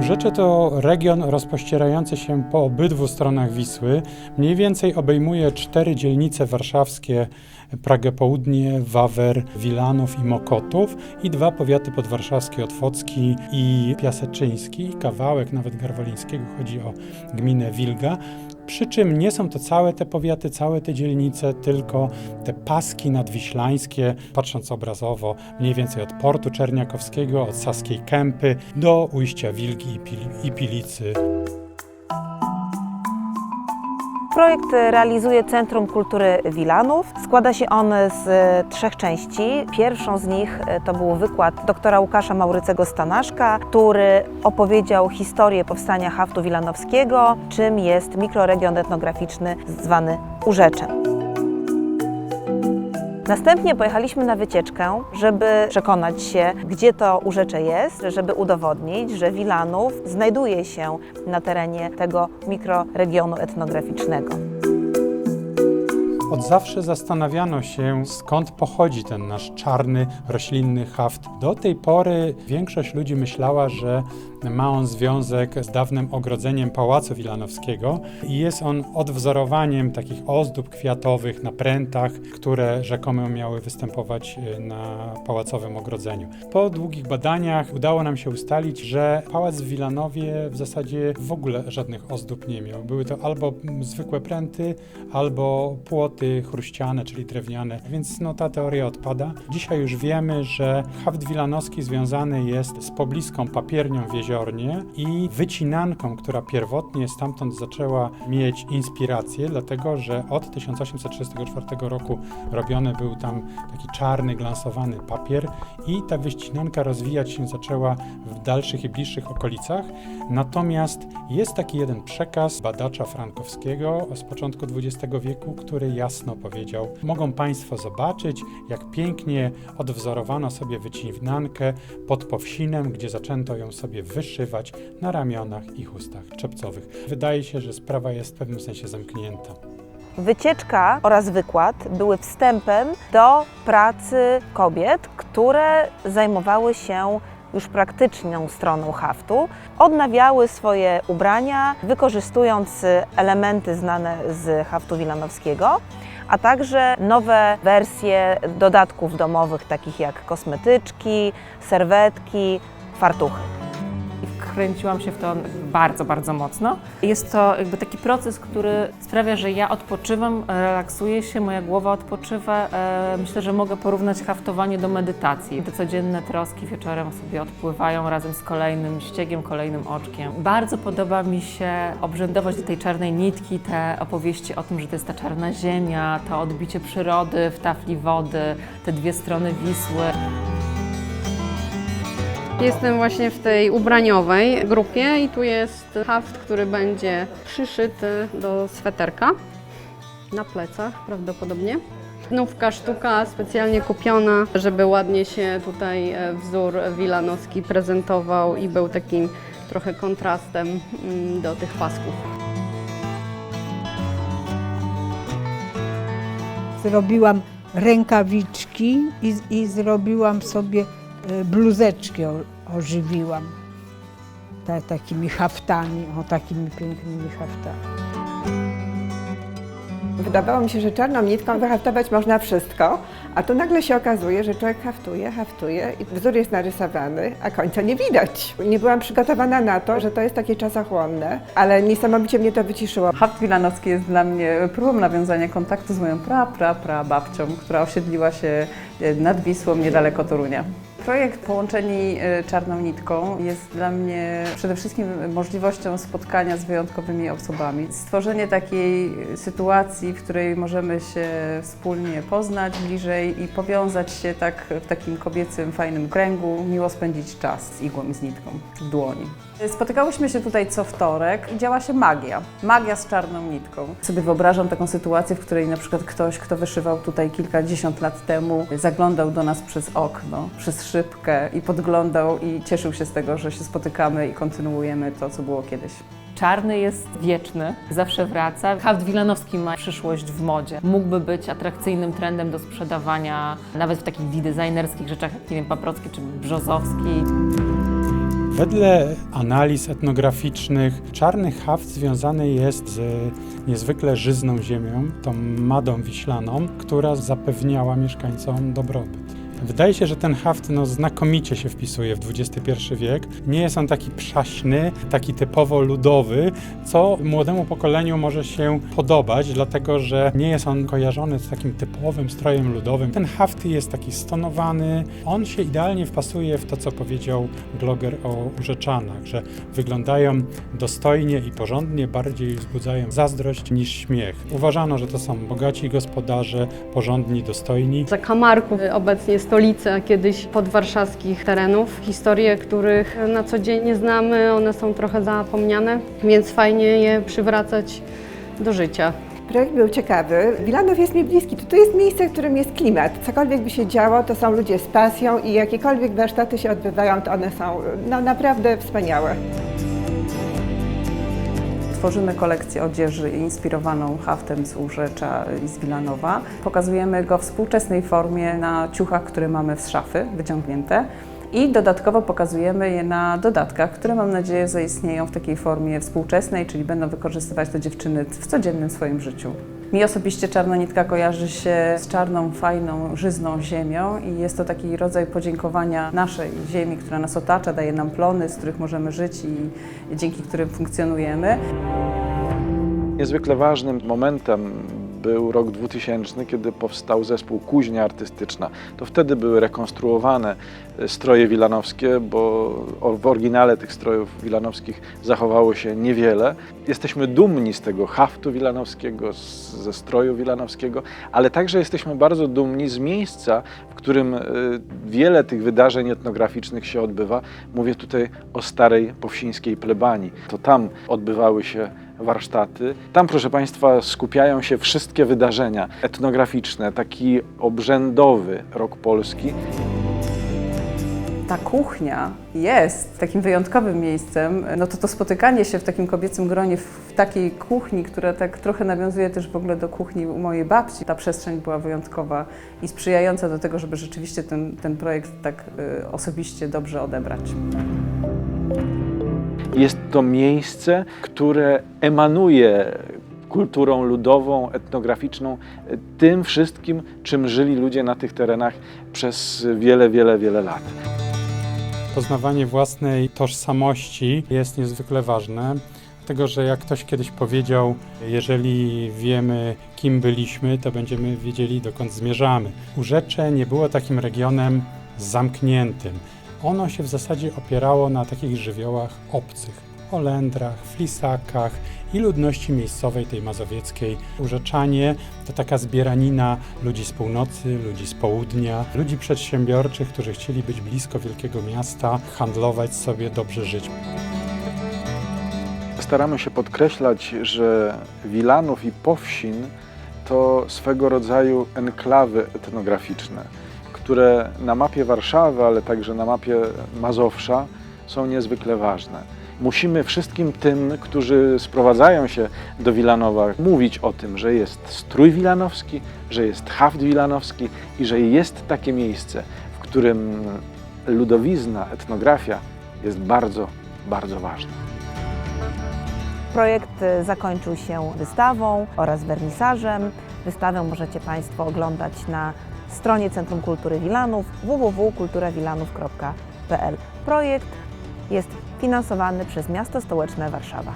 Rzeczy to region rozpościerający się po obydwu stronach Wisły. Mniej więcej obejmuje cztery dzielnice warszawskie: Pragę Południe, Wawer, Wilanów i Mokotów i dwa powiaty podwarszawskie: Otwocki i Piaseczyński. Kawałek nawet Garwolińskiego chodzi o gminę Wilga. Przy czym nie są to całe te powiaty, całe te dzielnice, tylko te paski nadwiślańskie, patrząc obrazowo, mniej więcej od portu czerniakowskiego, od Saskiej Kępy do ujścia Wilgi i, Pili- i Pilicy. Projekt realizuje Centrum Kultury Wilanów. Składa się on z e, trzech części. Pierwszą z nich e, to był wykład doktora Łukasza Maurycego Stanaszka, który opowiedział historię powstania haftu wilanowskiego, czym jest mikroregion etnograficzny zwany Urzeczem. Następnie pojechaliśmy na wycieczkę, żeby przekonać się, gdzie to urzecze jest, żeby udowodnić, że Wilanów znajduje się na terenie tego mikroregionu etnograficznego. Od zawsze zastanawiano się, skąd pochodzi ten nasz czarny, roślinny haft. Do tej pory większość ludzi myślała, że ma on związek z dawnym ogrodzeniem Pałacu Wilanowskiego i jest on odwzorowaniem takich ozdób kwiatowych na prętach, które rzekomo miały występować y, na pałacowym ogrodzeniu. Po długich badaniach udało nam się ustalić, że pałac w Wilanowie w zasadzie w ogóle żadnych ozdób nie miał. Były to albo zwykłe pręty, albo płoty chruściane, czyli drewniane, więc no, ta teoria odpada. Dzisiaj już wiemy, że haft wilanowski związany jest z pobliską papiernią w I wycinanką, która pierwotnie stamtąd zaczęła mieć inspirację, dlatego że od 1834 roku robiony był tam taki czarny, glansowany papier i ta wycinanka rozwijać się zaczęła w dalszych i bliższych okolicach. Natomiast jest taki jeden przekaz badacza frankowskiego z początku XX wieku, który jasno powiedział: Mogą Państwo zobaczyć, jak pięknie odwzorowano sobie wycinankę pod Powsinem, gdzie zaczęto ją sobie wyszywać na ramionach i chustach czepcowych. Wydaje się, że sprawa jest w pewnym sensie zamknięta. Wycieczka oraz wykład były wstępem do pracy kobiet, które zajmowały się już praktyczną stroną haftu. Odnawiały swoje ubrania, wykorzystując elementy znane z haftu wilanowskiego, a także nowe wersje dodatków domowych, takich jak kosmetyczki, serwetki, fartuchy. Wkręciłam się w to bardzo, bardzo mocno. Jest to jakby taki proces, który sprawia, że ja odpoczywam, relaksuję się, moja głowa odpoczywa. E, Myślę, że mogę porównać haftowanie do medytacji. Te codzienne troski wieczorem sobie odpływają razem z kolejnym ściegiem, kolejnym oczkiem. Bardzo podoba mi się obrzędować do tej czarnej nitki, te opowieści o tym, że to jest ta czarna ziemia, to odbicie przyrody w tafli wody, te dwie strony Wisły. Jestem właśnie w tej ubraniowej grupie i tu jest haft, który będzie przyszyty do sweterka na plecach prawdopodobnie. Nówka sztuka specjalnie kupiona, żeby ładnie się tutaj e, wzór wilanowski prezentował i był takim trochę kontrastem mm, do tych pasków. Zrobiłam rękawiczki i, i zrobiłam sobie bluzeczki, o, ożywiłam. Ta, takimi haftami, o takimi pięknymi haftami. Wydawało mi się, że czarną nitką wyhaftować można wszystko, a tu nagle się okazuje, że człowiek haftuje, haftuje i wzór jest narysowany, a końca nie widać. Nie byłam przygotowana na to, że to jest takie czasochłonne, ale niesamowicie mnie to wyciszyło. Haft Wilanowski jest dla mnie próbą nawiązania kontaktu z moją pra, pra, pra babcią, która osiedliła się e, nad Wisłą niedaleko Torunia. Projekt Połączeni e, Czarną Nitką jest dla mnie przede wszystkim możliwością spotkania z wyjątkowymi osobami. Stworzenie takiej sytuacji, w której możemy się wspólnie poznać bliżej i powiązać się tak w takim kobiecym, fajnym kręgu, miło spędzić czas z igłą i z nitką w dłoni. Spotykałyśmy się tutaj co wtorek i działa się magia. Magia z czarną nitką. Sobie wyobrażam taką sytuację, w której na przykład ktoś, kto wyszywał tutaj kilkadziesiąt lat temu, zaglądał do nas przez okno, przez szybkę i podglądał i cieszył się z tego, że się spotykamy i kontynuujemy to, co było kiedyś. Czarny jest wieczny, zawsze wraca. Haft wilanowski ma przyszłość w modzie. Mógłby być atrakcyjnym trendem do sprzedawania nawet w takich designerskich rzeczach, jak nie wiem, Paprocki czy Brzozowski. Wedle analiz etnograficznych czarny haft związany jest z niezwykle żyzną ziemią, tą madą wiślaną, która zapewniała mieszkańcom dobrobyt. Wydaje się, że ten haft no, znakomicie się wpisuje w XXI wiek. Nie jest on taki przaśny, taki typowo ludowy, co młodemu pokoleniu może się podobać, dlatego że nie jest on kojarzony z takim typowym strojem ludowym. Ten haft jest taki stonowany, on się idealnie wpasuje w to, co powiedział bloger o urzeczanach, że wyglądają dostojnie i porządnie, bardziej wzbudzają zazdrość niż śmiech. Uważano, że to są bogaci gospodarze, porządni, dostojni. Zakamarków, obecnie stolicy, a kiedyś podwarszawskich terenów. Historie, których na co dzień nie znamy, one są trochę zapomniane, więc fajnie je przywracać do życia. Projekt był ciekawy. Wilanów jest mi bliski. To, to jest miejsce, w którym jest klimat. Cokolwiek by się działo, to są ludzie z pasją i jakiekolwiek warsztaty się odbywają, to one są no, naprawdę wspaniałe. Tworzymy kolekcję odzieży inspirowaną haftem z Urzecza i z Wilanowa. Pokazujemy go w współczesnej formie na ciuchach, które mamy z szafy wyciągnięte. I dodatkowo pokazujemy je na dodatkach, które mam nadzieję zaistnieją w takiej formie współczesnej, czyli będą wykorzystywać to dziewczyny w codziennym swoim życiu. Mi osobiście czarnonitka kojarzy się z czarną, fajną, żyzną ziemią i jest to taki rodzaj podziękowania naszej ziemi, która nas otacza, daje nam plony, z których możemy żyć i dzięki którym funkcjonujemy. Niezwykle ważnym momentem był rok 2000, kiedy powstał zespół Kuźnia Artystyczna. To wtedy były rekonstruowane e, stroje wilanowskie, bo w oryginale tych strojów wilanowskich zachowało się niewiele. Jesteśmy dumni z tego haftu wilanowskiego, ze stroju wilanowskiego, ale także jesteśmy bardzo dumni z miejsca, w którym e, wiele tych wydarzeń etnograficznych się odbywa. Mówię tutaj o starej powsińskiej plebanii. To tam odbywały się warsztaty. Tam, proszę Państwa, skupiają się wszystkie wydarzenia etnograficzne, taki obrzędowy rok polski. ta kuchnia jest takim wyjątkowym miejscem, no to to spotykanie się w takim kobiecym gronie, w takiej kuchni, która tak trochę nawiązuje też w ogóle do kuchni u mojej babci, ta przestrzeń była wyjątkowa i sprzyjająca do tego, żeby rzeczywiście ten, ten projekt tak y, osobiście dobrze odebrać. Jest to miejsce, które emanuje kulturą ludową, etnograficzną, tym wszystkim, czym żyli ludzie na tych terenach przez wiele, wiele, wiele lat. Poznawanie własnej tożsamości jest niezwykle ważne, dlatego że jak ktoś kiedyś powiedział, jeżeli wiemy, kim byliśmy, to będziemy wiedzieli, dokąd zmierzamy. Urzecze nie było takim regionem zamkniętym. Ono się w zasadzie opierało na takich żywiołach obcych. Olendrach, flisakach i ludności miejscowej, tej mazowieckiej. Urzeczanie to taka zbieranina ludzi z północy, ludzi z południa, ludzi przedsiębiorczych, którzy chcieli być blisko wielkiego miasta, handlować sobie, dobrze żyć. Staramy się podkreślać, że Wilanów i Powsin to swego rodzaju enklawy etnograficzne, które na mapie Warszawy, ale także na mapie Mazowsza są niezwykle ważne. Musimy wszystkim tym, którzy sprowadzają się do Wilanowa, mówić o tym, że jest strój wilanowski, że jest haft wilanowski i że jest takie miejsce, w którym ludowizna, etnografia jest bardzo, bardzo ważna. Projekt zakończył się wystawą oraz wernisażem. Wystawę możecie Państwo oglądać na stronie Centrum Kultury Wilanów www.kulturawilanów.pl. Projekt jest finansowany przez Miasto Stołeczne Warszawa.